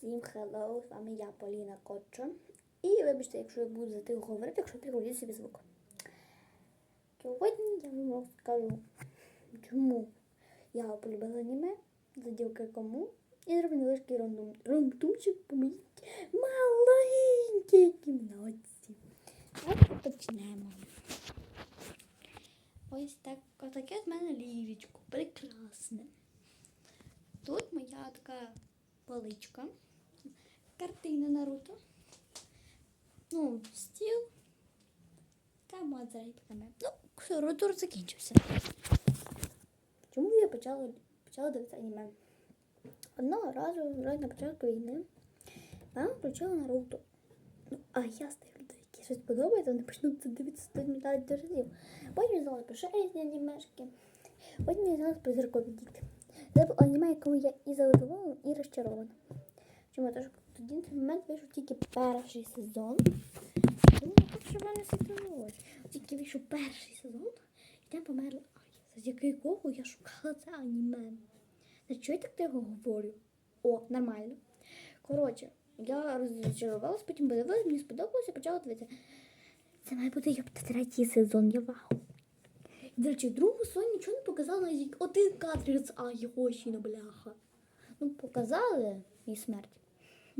Всім хеллоу, з вами я Поліна Котчо. І вибачте, якщо я буду за тих говорити, якщо прикрутити собі звук. Сьогодні я вам розкажу, чому я полюбила аніме, заділки кому, і невеличкий рандом, рандомчик по моїй маленькій кімнаті. Давайте почнемо. Ось так, отаке з мене ліжечко, прекрасне. Тут моя така поличка, картина Наруто, ну, стіл та мозаїками. Ну, все, тур закінчився. Чому я почала, почала дивитися аніме? Одного разу, на початку війни, мама включила Наруто. Ну, а я з тих людей, які щось подобається, вони почнуть дивитися далі до разів. Потім я про різні анімешки. Потім я знала про зіркові діти. Це було аніме, якому я і задоволена, і розчарована. Чому? Тому що тоді момент вийшов тільки перший сезон. Так, що в мене ситуалося. Тільки вийшов перший сезон, і там померла Ая. Завдяки якого я шукала це аніме. Що я так тихо говорю? О, нормально. Коротше, я розчарувалась, потім подивилась, мені сподобалося, почала дивитися. Це має бути йопта, третій сезон, я вау. До речі, в другому нічого не показали, один кадр з Аї бляха. Ну, показали і смерть.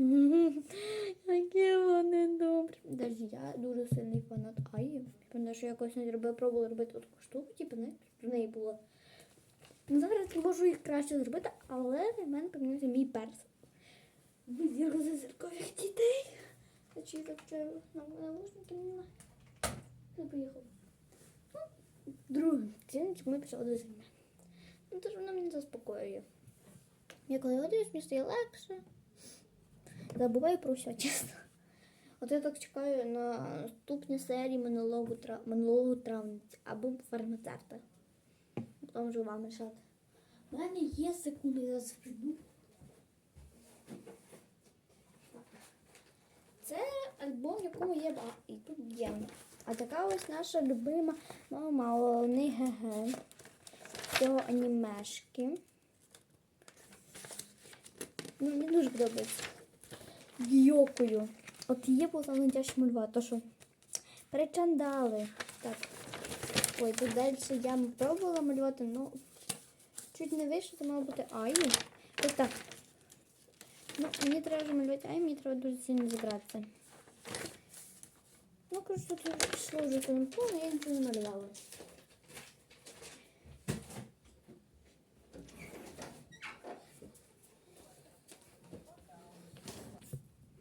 Які вони добрі. Даже я дуже сильний фанат Аї. Пам'ятаю, що я якось не зробила, пробувала робити таку штуку, типу, не, в неї було. Ну, зараз я можу їх краще зробити, але в мене помінявся мій перс. Ми зірвали зіркових дітей. А чи так вчора на наушники не Не поїхав. Друге, це ми почали до зими. Ну, тож воно мене заспокоює. Я коли годуюсь, мені стає легше. Забуваю про все, чесно. От я так чекаю на наступні серії минулого, минулого травня або фармацевта. Потім вже вам рішати. У мене є секунди, я прийду. Це альбом, в якому є і тут є. А така ось наша любима мама головний ГГ цього анімешки. Ну, мені дуже подобається. Дякую. От там тяжко малювати, то що причандали. Так. Ой, тут далі я пробувала малювати, ну чуть не вийшло, це мало бути Ай. Ось так. Ну, мені треба вже малювати Ай, мені треба дуже сильно зібратися. Ну, коротше, тут пішло вже телефон, я нічого не малювала.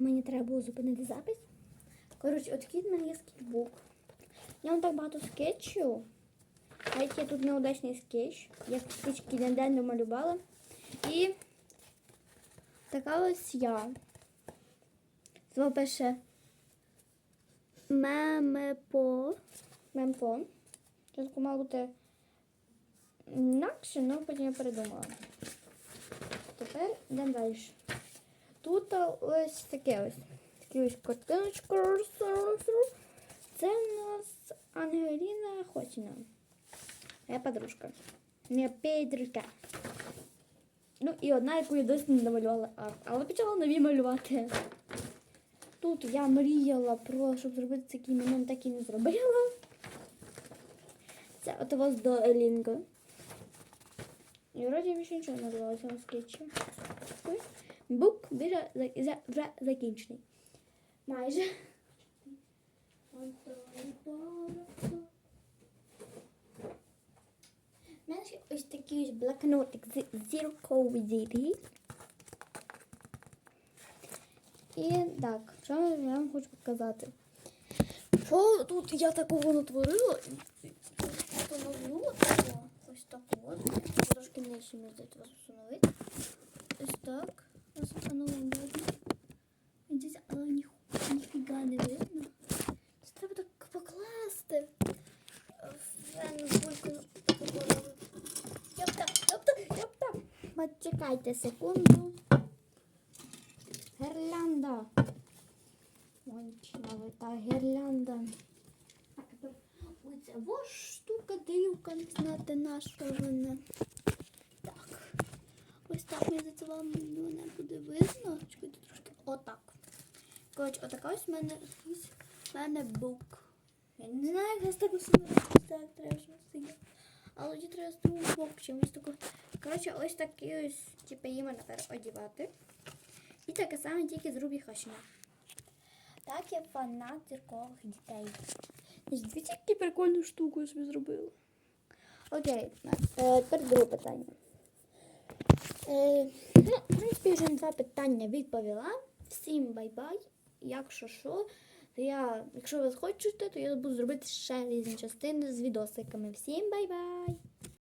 Мені треба було зупинити запис. Коротше, от такий в мене є скетчбук. В ньому так багато скетчів. Навіть є тут неудачний скетч. Я скетчки недавно малювала. І така ось я. Знову пише мемепо. Мемпо. Це мало бути інакше, але потім я передумала. Тепер йдемо далі. Тут ось таке ось. Такі ось картиночка. Це у нас Ангеліна Хочіна. Моя подружка. Моя подружка. Ну і одна, яку я досі не намалювала арт. Але почала нові малювати. Тут я мріяла про, щоб зробити такий момент, так і не зробила. Це от у вас до Елінга. І вроді більше нічого не було цього скетчу. Ой. Бук вже, за- за- вже закінчений. Майже. У мене ще ось такий ось блокнотик з зірковий. І так, що я вам хочу показати? Що тут я такого натворила? Ось такого. Трошки нижче мені вас встановити. Ось так. Ось встановлено видно. Десь, але ні, ніфіга не видно. Це треба так покласти. Знаю, Йопта, йопта, йопта. Почекайте секунду. Гірлянда. Ой, та гірлянда. Ось ця штука, дивка, не знати вона. Так. Так мені здається, вам мене буде видно. Чекайте, трошки Отак. Коротше, отака ось в мене ось в мене бук. Я не знаю, як такого сильно так треба щось. Але тоді треба з другого боку чимось такого. Коротше, ось такі ось, типу, їм тепер одягати. І таке саме тільки з Рубі Хашина. Так я фанат зіркових дітей. Дивіться, які прикольну штуку я собі зробила. Окей, е, тепер друге питання. Е, ну, в принципі, вже на два питання відповіла. Всім бай-бай. Якщо що, я, якщо ви хочете, то я буду зробити ще різні частини з відосиками. Всім бай-бай!